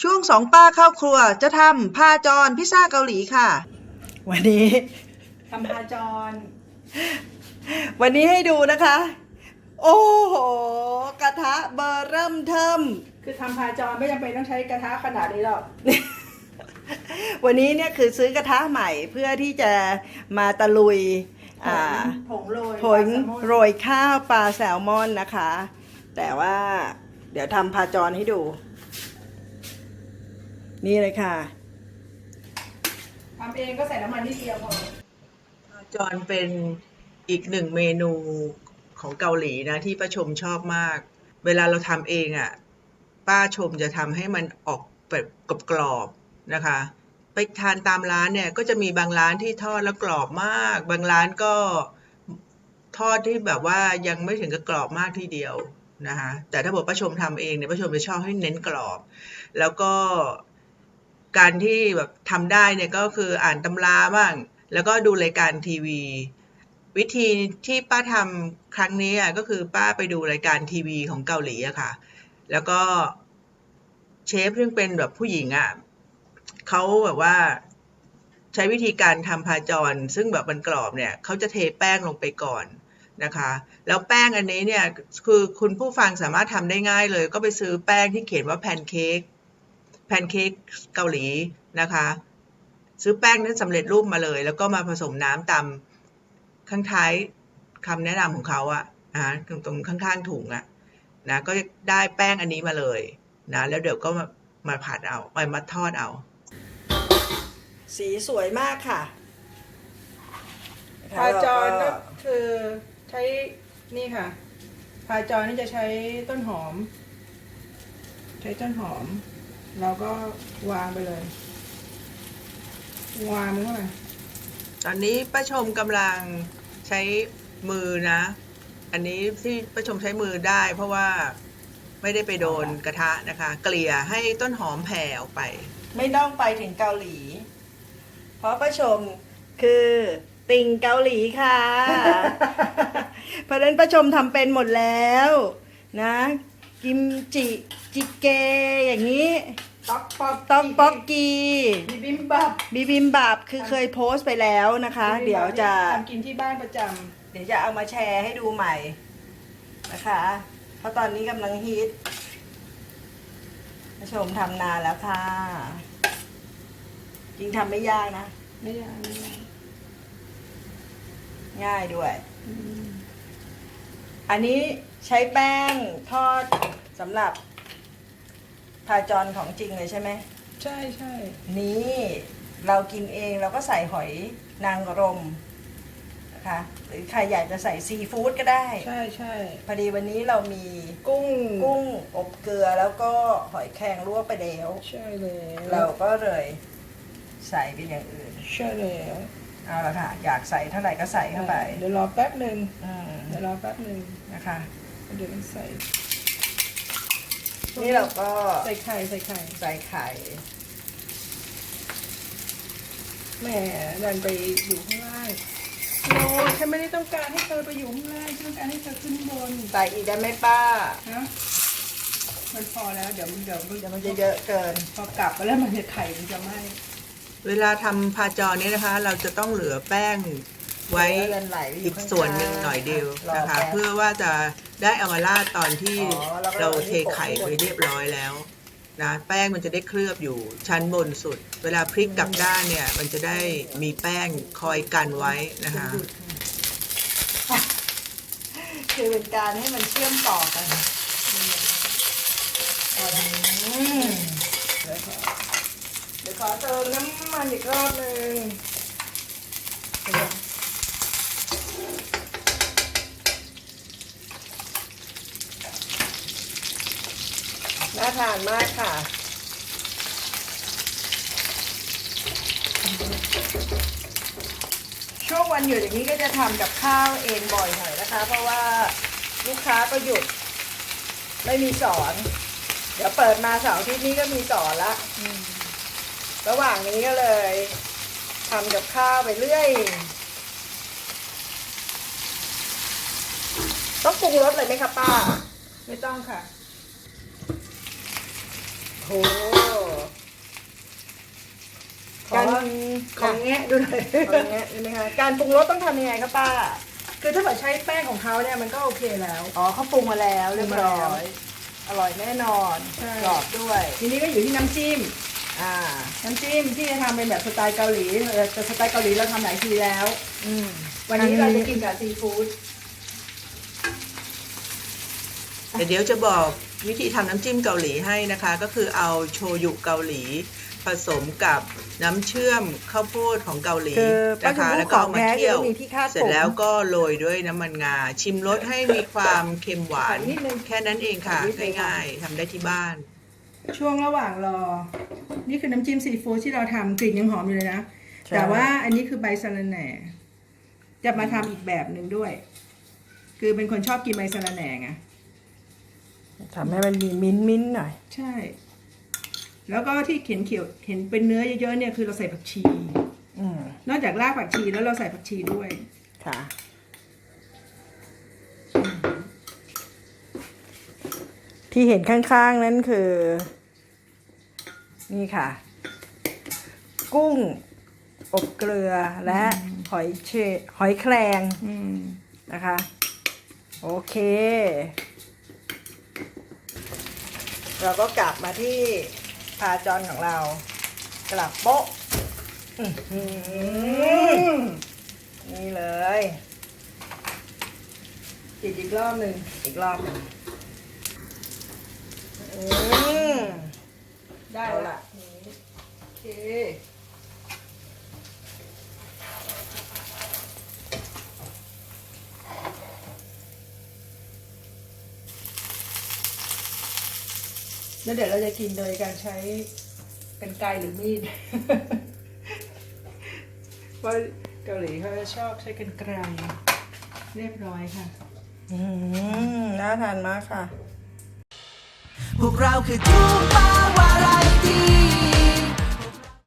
ช่วงสองป้าเข้าครัวจะทำพาจรพิซซ่าเกาหลีค่ะ วันนี้ทำพาจรวันนี้ให้ดูนะคะ โอ้โห กระทะเบอร์เริ่มเทิมคือทำพาจรไม่จำเป็นต้องใช้กระทะขนาดนี้หรอกวันนี้เนี่ยคือซื้อกระทะใหม่เพื่อที่จะมาตะลุยอ่าผงโรยผงโรยข้าวปลาแซลมอนนะคะ แต่ว่าเดี๋ยวทำพาจรให้ดู นี่เลยค่ะทำเองก็ใส่น้ำมันนิดเดียวพอพาจรเป็นอีกหนึ่งเมนูของเกาหลีนะที่ป้าชมชอบมาก เวลาเราทำเองอะ่ะป้าชมจะทำให้มันออกแบบกรอบๆนะคะ ไปทานตามร้านเนี่ยก็จะมีบางร้านที่ทอดแล้วกรอบมาก บางร้านก็ทอดที่แบบว่ายังไม่ถึงกับกรอบมากทีเดียวนะคะแต่ถ้าบอกป้าชมทำเองเนี่ยป้าชมจะชอบให้เน้นกรอบ แล้วก็ การที่แบบทำได้เนี่ยก็คืออ่านตำราบ้าง แล้วก็ดูรายการทีวี วิธีที่ป้าทำครั้งนี้อะก็คือป้าไปดูรายการทีวีของเกาหลีอะค่ะ แล้วก็เชฟซึ่งเป็นแบบผู้หญิงอะเขาแบบว่าใช้วิธีการทำพาจร ซึ่งแบบมันกรอบเนี่ยเขาจะเทแป้งลงไปก่อนนะคะ แล้วแป้งอันนี้เนี่ยคือคุณผู้ฟังสามารถทำได้ง่ายเลย ก็ไปซื้อแป้งที่เขียนว่าแพนเค้ก พนเค้กเกาหลีนะคะ ซื้อแป้งนั้นสำเร็จรูปมาเลย แล้วก็มาผสมน้ำตามข้างท้ายคำแนะนำของเขาอะนะตรงตรงข้างๆถุงอะนะก็ได้แป้งอันนี้มาเลยนะแล้วเดี๋ยวก็มามาผัดเอาไปมาทอดเอา สีสวยมากค่ะพาจรก็แล้วคือใช้นี่ค่ะพาจรนี่จะใช้ต้นหอม ใช้ต้นหอม เราก็วางไปเลย วางมันเข้าไปตอนนี้ป้าชมกำลังใช้มือนะ อันนี้ที่ป้าชมใช้มือได้ เพราะว่าไม่ได้ไปโดนกระทะนะคะ เกลี่ยให้ต้นหอมแผ่ออกไป ไม่ต้องไปถึงเกาหลี เพราะประชมคือติ่งเกาหลีค่ะ เพราะฉะนั้นประชมทำเป็นหมดแล้วนะ กิมจิจิเกอย่างนี้ต๊อกป๊อกต้องป๊อกกีบิบิมบับบิบิมบับคือเคยโพสต์ไปแล้วนะคะ เดี๋ยวจะทำกินที่บ้านประจเดี๋ยวจะเอามาแชร์ให้ดูใหม่นะคะ เพราะตอนนี้กำลังฮิตผู้ชมทำนานแล้วค่ะ จริงทำไม่ยากนะำไม่ยากไม่ยากง่ายด้วย อันนี้ ใช้แป้งทอดสำหรับพาจรของจริงเลยใช่ไหม ใช่ใช่นี่เรากินเองเราก็ใส่หอยนางรมนะคะหรือใครอยากจะใส่ซีฟู้ดก็ได้ ใช่ใช่พอดีวันนี้เรามีกุ้งกุ้งอบเกลือแล้วก็หอยแครงลวกไปแล้ว ใช่แล้วเราก็เลยใส่เป็นอย่างอื่น ใช่แล้วเอาละค่ะ อยากใส่เท่าไหร่ก็ใส่เข้าไป เดี๋ยวรอแป๊บหนึ่งอืมเดี๋ยวรอแป๊บหนึ่งนะคะ เดี๋ยวใส่นี่เราก็ใส่ไข่ใส่ไข่ใส่ไข่แหมดันไปอยู่ข้างล่างโนฉันไม่ได้ต้องการให้เธอไปอยู่ข้างล่างฉันต้องการให้เธอขึ้นบนใส่อีกได้ไหมป้านะมันพอแล้วเดี๋ยวมันเดี๋ยวมันเดี๋ยวมันจะเยอะเกิน พอกลับไปแล้วมันจะไข่มันจะไหม้เวลาทำพาจรนี้นะคะ เราจะต้องเหลือแป้ง ไว้เลื่อนไหลไปอยู่อีกข้างๆส่วนหนึ่งหน่อยเดียวรอนะคะแป๊บเพื่อว่าจะได้เอามาราดตอนที่อ๋อแล้วก็เราเอาเทที่โปะไข่ข้างบนไปเรียบร้อยแล้วนะแป้งมันจะได้เคลือบอยู่ชั้นบนสุด เวลาพลิกกลับด้านเนี่ย มันจะได้มีแป้งคอยกันไว้นะคะคือเป็นการให้มันเชื่อมต่อกันเอาละอืมเดี๋ยวขอเดี๋ยวขอเติมน้ำมันอีกรอบหนึ่ง ทานมากค่ะ ช่วงวันหยุดอย่างนี้ก็จะทำกับข้าวเองบ่อยหน่อยนะคะ เพราะว่าลูกค้าก็หยุด ไม่มีสอน เดี๋ยวเปิดมาเสาร์อาทิตย์นี้ก็มีสอนละระหว่างนี้ก็เลยทำกับข้าวไปเรื่อยต้องปรุงรสเลยไหมคะป้า ไม่ต้องค่ะ ขอการของแงะดูหน่อยของแงะได้ไหมคะการปรุงรสต้องทำยังไงคะป้า คือถ้าเราใช้แป้งของเขาเนี่ยมันก็โอเคแล้วอ๋อเขาปรุงมาแล้วเรียบร้อยอร่อยแน่นอนกรอบด้วย ทีนี้ก็อยู่ที่น้ำจิ้มอ่า น้ำจิ้มที่จะทำเป็นแบบสไตล์เกาหลีแต่สไตล์เกาหลีเราทำหลายทีแล้ววันนี้เราจะกินกับซีฟู้ด แต่เดี๋ยวจะบอกวิธีทำน้ำจิ้มเกาหลีให้นะคะ ก็คือเอาโชยุเกาหลี ผสมกับน้ำเชื่อมข้าวโพดของเกาหลีคือป้านะชมคะพู่แล้วขก็องเอามาแท้คืเคี่ยอวมีที่คาดเสร็จผมแล้วก็โรยด้วยน้ำมันงา ชิมรสให้มีความเค็มหวานนิดนึงแค่นั้นเองค่ะนิดนึงง่ายๆทำได้ที่บ้าน ช่วงระหว่างรอ นี่คือน้ำจิ้มซีฟู้ดที่เราทำกลิ่นยังหอมอยู่เลยนะแต่ว่าอันนี้คือใบสะระแหน่ จะมาทำอีกแบบหนึ่งด้วย คือเป็นคนชอบกินใบสะระแหน่ไง ทำให้มันมีมิ้นท์มิ้นท์หน่อย ใช่ แล้วก็ที่เขียนเขียวเห็นเป็นเนื้อเยอะๆเนี่ยคือเราใส่ผักชี อืมนอกจากรากผักชีแล้วเราใส่ผักชีด้วย ค่ะ ที่เห็นข้างๆนั้นคือ นี่ค่ะ กุ้ง อบเกลือและหอยเชหอยแครงอืม นะคะ โอเค เราก็กลับมาที่พาจอนของเรา กลับโป๊ะนี่เลยจิตอีกรอบหนึ่งอีกรอบหนึ่งได้ละโอเค แล้วเดี๋ยวเราจะกินโดยการใช้กันไกรหรือมีดเพราะเกาหลีเขาจะชอบใช้กันไกรเรียบร้อยค่ะ อืมน่าทานมากค่ะ พวกเราคือทูปาวาไรตี้